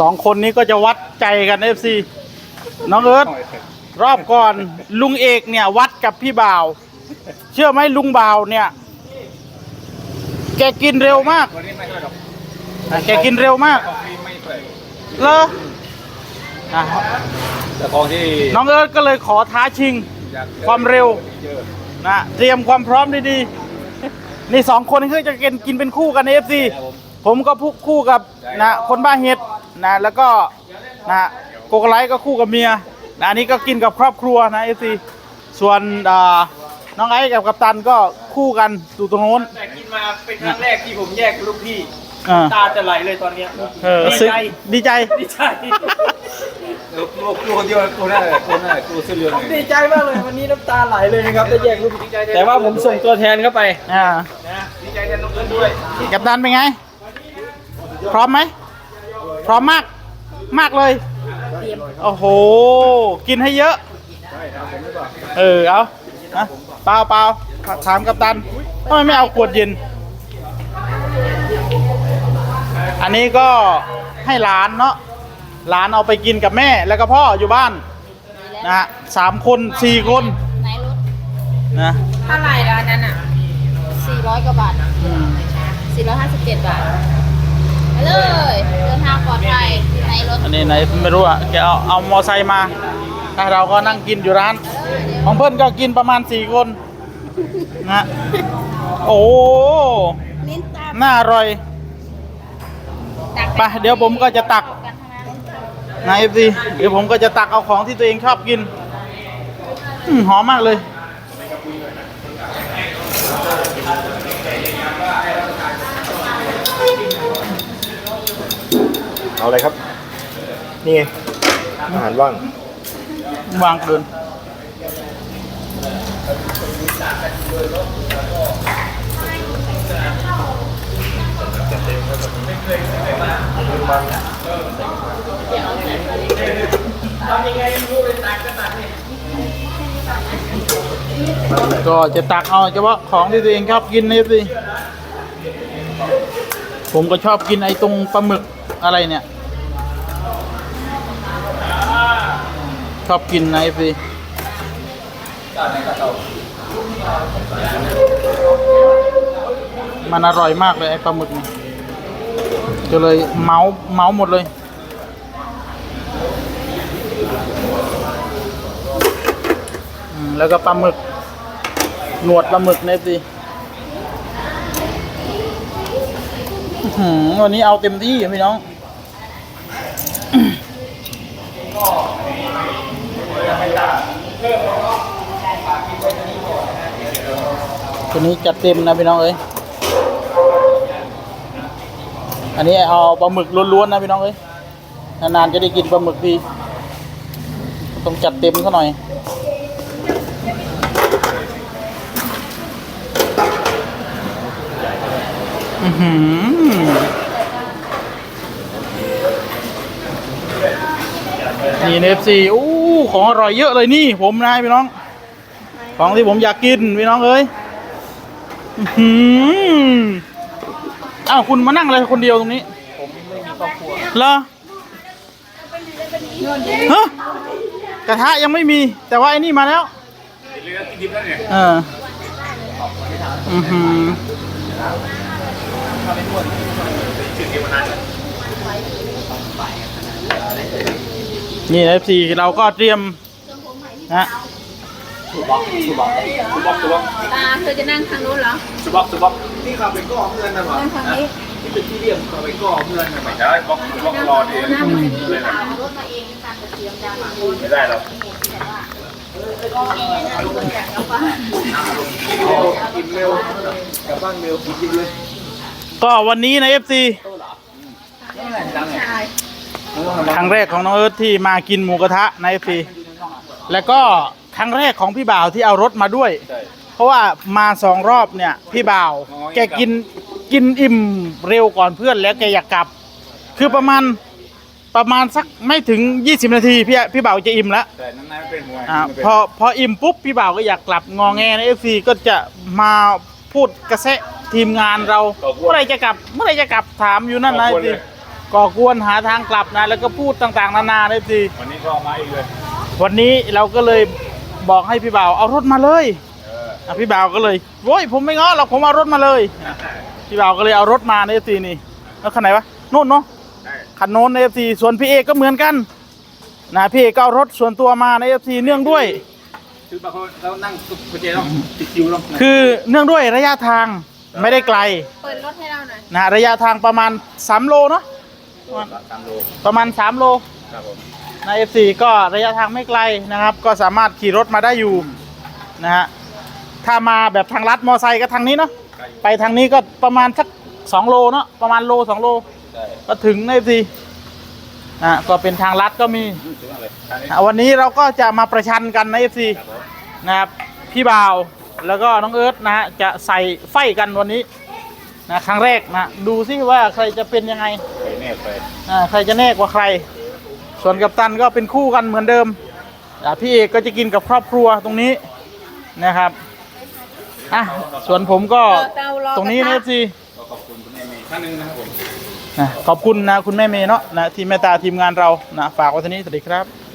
สองคนนี้ก็จะวัดใจกันเอฟซีน้องเอิร์ธรอบก่อนลุงเอกเนี่ย วัดกับพี่บ่าว เชื่อไหมลุงบ่าวเนี่ย แกกินเร็วมากวันนี้ไม่ค่อยหรอกอะแกกินเร็วมากของฟรีไม่ค่อยเหรออะแต่ของที่น้องเอิร์ธก็เลยขอท้าชิงอยากจอความเร็วเยอะนะเตรียมความพร้อมดีๆนี่สองคนคือจะกินกินเป็นคู่กันเอฟซีครับผมผมก็พุกคู่กับนะคนบ้าเห็ด นะแล้วก็นะโกโกไลท์ก็คู่กับเมียนะอันนี้ก็กินกับครอบครัวนะเอฟซีส่วนอ่าน้องไอ้กับกัปตันก็คู่กันอยู่ตรงโน้น แต่กินมาเป็นครั้งแรกที่ผมแยกลูกพี่อ่า ตาจะไหลเลยตอนเนี้ยเออดีซึ้งใจดีใจ ดีใจลูกลูกลูกคนเดียวกูนั่นแหละกูนั่นแหละกูเสื้อเหลืองผมเลยดีใจมากเลยวันนี้น้ำตาไหลเลยนะครับได้แยกลูกพี่แต่ว่าผมส่งตัวแทนเข้าไป อ่า นะดีใจแทนน้องเอิญด้วย กัปตันเป็นไง พร้อมไหม พร้อมมาก มากเลย โอ้โห กินให้เยอะ เออ เอานะเปล่าเปล่าถามกัปตันทำไมไม่เอาขวดเย็น อันนี้ก็ให้หลานเนาะ หลานเอาไปกินกับแม่แล้วก็พ่ออยู่บ้าน นะฮะสามคนสี่คนไหนรถนะเท่าไหร่แล้วอันนั้นอะ400กว่าบาทอืม457บาทไป เลย เดินทางปลอดภัยในรถอันนี้ไหนไม่รู้อะแกเอาเอามอไซค์มาแต่เราก็นั่งกินอยู่ร้าน ของเพื่อนก็กินประมาณสี่คนนะโอ้โหลิ้นตามน่าอร่อยตักไปเดี๋ยวผมก็จะตักกันทั้งนั้นนะเอฟซีเดี๋ยวผมก็จะตักเอาของที่ตัวเองชอบกินอืมหอมมากเลย อาอะไรครับ นี่ไงอาหารว่าง วางเกินก็จะตักเอาเฉพาะของที่ตัวเองชอบกินนะสิผมก็ชอบกินไอ้ตรงปลาหมึกอะไรเนี่ย ชอบกินนะสิมันอร่อยมากเลยไอ้ปลาหมึกนี่ก็เลยเมาเมาหมดเลย แล้วก็ปลาหมึก หนวดปลาหมึกเนี่ยสิหือวันนี้เอาเต็มที่พี่น้อง ตัวนี้จัดเต็มนะพี่น้องเอ้ย อันนี้เอาปลาหมึกล้วนๆนะพี่น้องเอ้ย นานๆจะได้กินปลาหมึกทีต้องจัดเต็มเขาหน่อยอือหือนี่เอฟซีอู้ ของอร่อยเยอะเลยนี่ ผมนะพี่น้อง ของที่ผมอยากกินพี่น้องเอ้ยอื้อหืออ้าวคุณมานั่งอะไรคนเดียวตรงนี้ ผมไม่มีครอบครัวเหรอฮะกระทะยังไม่มี แต่ว่าไอ้นี่มาแล้วเรือกินดิบแล้วเนี่ยเอออือหือ นี่เอฟซีเราก็เตรียมนะสุบ็อกสุบ็อกสุบ็อกสุบ็อกตาเธอจะนั่งทางนู้นเหรอสุบ็อกสุบ็อกนี่ขับไปก่อเพื่อนนะวะนั่งทางนี้ที่เป็นที่เรียมขับไปก่อเพื่อนนะไม่ใช่บ็อกสุบ็อกรอดีนั่งทางนี้เลยเอารถมาเองการจะเตรียมดังมาไม่ได้หรอกก็แอร์นะทุกคนอยากกลับบ้านกินเร็วกลับบ้านเร็วกินเลย ก็วันนี้นะเอฟซีชาย ครั้งแรกของน้องเอิร์ธที่มากินหมูกระทะในเอฟซีแล้วก็ครั้งแรกของพี่บ่าวที่เอารถมาด้วย ใช่ เพราะว่ามาสองรอบเนี่ย พี่บ่าวอ๋อแกกินกินอิ่มเร็วก่อนเพื่อนแล้วแกอยากกลับ คือประมาณประมาณสักไม่ถึง 20 นาทีพี่พี่บ่าวจะอิ่มแล้วแต่นั้นนายเป็นมวยอ่าไม่เป็นพอพออิ่มปุ๊บพี่บ่าวก็อยากกลับงองแงในเอฟซีก็จะมาพูดกระแซะทีมงานเรา เมื่อไหรจะกลับ เมื่อไหรจะกลับถามอยู่นั่นนะ ขอบคุณสิเลย ก่อกวนหาทางกลับนะ แล้วก็พูดต่างๆ นานาเลยสิวันนี้ก็เอามาอีกเลยวันนี้เราก็เลยบอกให้พี่บ่าวเอารถมาเลยอะพี่บ่าวก็เลยโว้ยผมไม่ง้อหรอกผมเอารถมาเลย พี่บ่าวก็เลยเอารถมาในเอฟซีนี่แล้วคันไหนวะโน่นเนาะใช่คันโน้นในเอฟซีส่วนพี่เอกก็เหมือนกันนะพี่เอกก็เอารถส่วนตัวมาในเอฟซีเนื่องด้วย คือบางคนเรานั่งตุ๊กเจต้องติดคิวต้องคือเนื่องด้วยระยะทางไม่ได้ไกลเปิดรถให้เราหน่อยนะระยะทางประมาณ 3 โลเนาะ ตามโลประมาณ3โลครับผมใน F4 ก็ระยะทางไม่ไกลนะครับ ก็สามารถขี่รถมาได้อยู่นะฮะถ้ามาแบบทางลัดมอไซค์ก็ทางนี้เนาะไปทางนี้ก็ประมาณสัก2โลเนาะประมาณโล2โลใช่ก็ถึงใน F4 นะก็เป็นทางลัดก็มีถึงอะไรทางนี้อะวันนี้เราก็จะมาประชันกันใน F4 ครับผมนะครับพี่บ่าวแล้วก็น้องเอิร์ธนะฮะจะใส่ไฟกันวันนี้นะครั้งแรกนะดูซิว่าใครจะเป็นยังไง ไปแน่ไป อ่าใครจะแน่กว่าใคร ส่วนกับตันก็เป็นคู่กันเหมือนเดิมอ่าพี่เอกก็จะกินกับครอบครัวตรงนี้นะครับอะส่วนผมก็เตารอตรงนี้นะสิก็ขอบคุณคุณแม่เมย์ท่านหนึ่งนะครับผมขอบคุณนะคุณแม่เมย์เนาะนะทีมแม่ตาทีมงานเรานะฝากไว้เท่านี้สวัสดีครับ